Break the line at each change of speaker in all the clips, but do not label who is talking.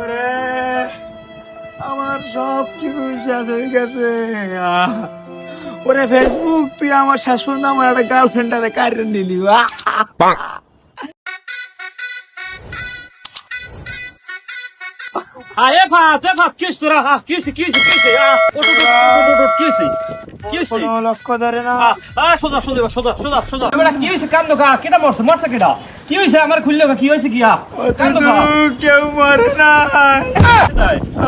ওরে আমার সব কিছু শেষ হয়ে গেছে। ওরে ফেসবুক তুই আমার শেষ পর্যন্ত আমার একটা গার্লফ্রেন্ড আরে কারিয়ে নিলি!
আরে ভাত এ ভাত কিস তোরা? হা কিস কিস কিস কিস কিস
লক্ষ্য ধরে না।
সোজা সোজা সোজা সোজা সোজা। এবারে কি হইছে কান্দো কা কেটা মরছে? মরছে কেটা কি হইছে? আমার খুললো কি হইছে কি আ
ও
কান্দো
দুদু,
কা
কেউ মরে না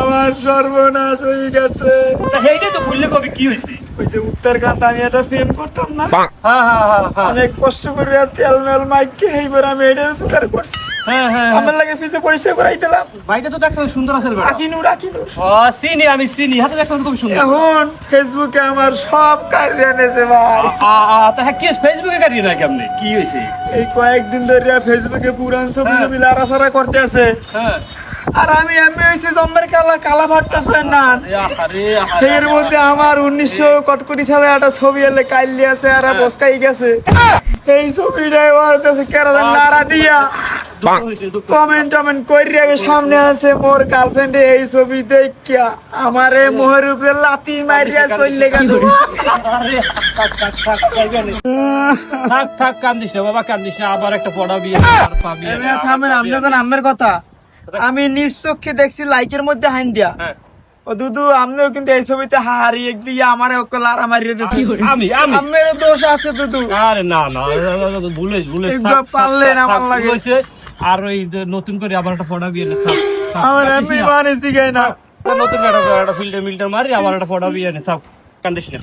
আমার সর্বনাশ হয়ে গেছে।
তা হেইডে তো খুললে কবি কি হইছে?
ওই যে উত্তরকান্ত আমি ফিল্ম করতাম না?
হ্যাঁ হ্যাঁ হ্যাঁ হ্যাঁ
অনেক কষ্ট করে তেল মেল মাইকে এইবার আমি এটা জোগাড় করছি।
হ্যাঁ হ্যাঁ
আমার লাগে ফিসে পরিচয় করাই দিলাম।
ভাইটা তো দেখতে সুন্দর আছে বেটা।
রাখিনু রাখিনু
চিনি আমি চিনি। হাতে দেখতে খুব সুন্দর।
এখন ফেসবুকে আমার সব কার্য এনেছে ভাই।
আ আ তা হ্যাঁ কি ফেসবুকে কেমনে? কি হইছে?
এই কয়েকদিন ধরে ফেসবুকে পুরান ছবি
হ্যাঁ।
ছবি লাড়াছাড়া করতে আছে।
হ্যাঁ।
আর আমি এমনি হয়েছি জম্মের কালা কালা ভাট্টাছে না।
আরে আরে
এর মধ্যে আমার উনিশশো কটকটি সালে একটা ছবি এলে কাইলি আছে আর
হ্যাঁ।
বসকাই গেছে। এই ছবিটাই ওর কাছে কেরাদান দিয়া। কমেন্ট টমেন্ট করি আমি সামনে আছে মোর গার্লফ্রেন্ড এই ছবি দেখিয়া। আমারে মোহের উপরে লাতি মারিয়া চললে গেল
থাক থাক কান্দিস না বাবা কান্দিস না আবার একটা পড়া বিয়ে আর পাবি।
এমনি থামেন আপনি এখন আমের কথা। আমি নিজ চোখে দেখছি লাইকের মধ্যে হাইন দিয়া।
হ্যাঁ।
ও দুদু আপনিও কিন্তু এই ছবিতে হাহারি একদিকে আমার অকল আর আমার
আমি
দোষ আছে দুদু।
আরে না না ভুলেস ভুলেস।
একবার পারলেন আমার লাগে।
আর ওই যে নতুন করে আবার একটা পড়া বিয়ে
আমার
না।
মানে শিখাই না।
নতুন একটা একটা ফিল্টার মিল্টার মারি আবার একটা পড়া বিয়ে থাক কান্দিস না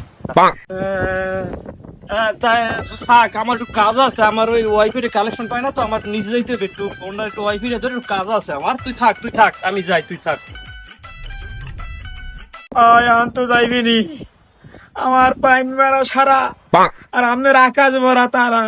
থাক আমার একটু কাজ আছে আমার ওই ওয়াইফের কালেকশন পাই না তো আমার নিজে যাইতে হবে একটু। ফোনটা একটু ওয়াইফের ধরে একটু কাজ আছে আমার। তুই থাক তুই থাক আমি যাই তুই থাক।
আয় তো যাইবিনি। আমার পাইন মারা সারা। আর আপনার আকাশ ভরা তারা।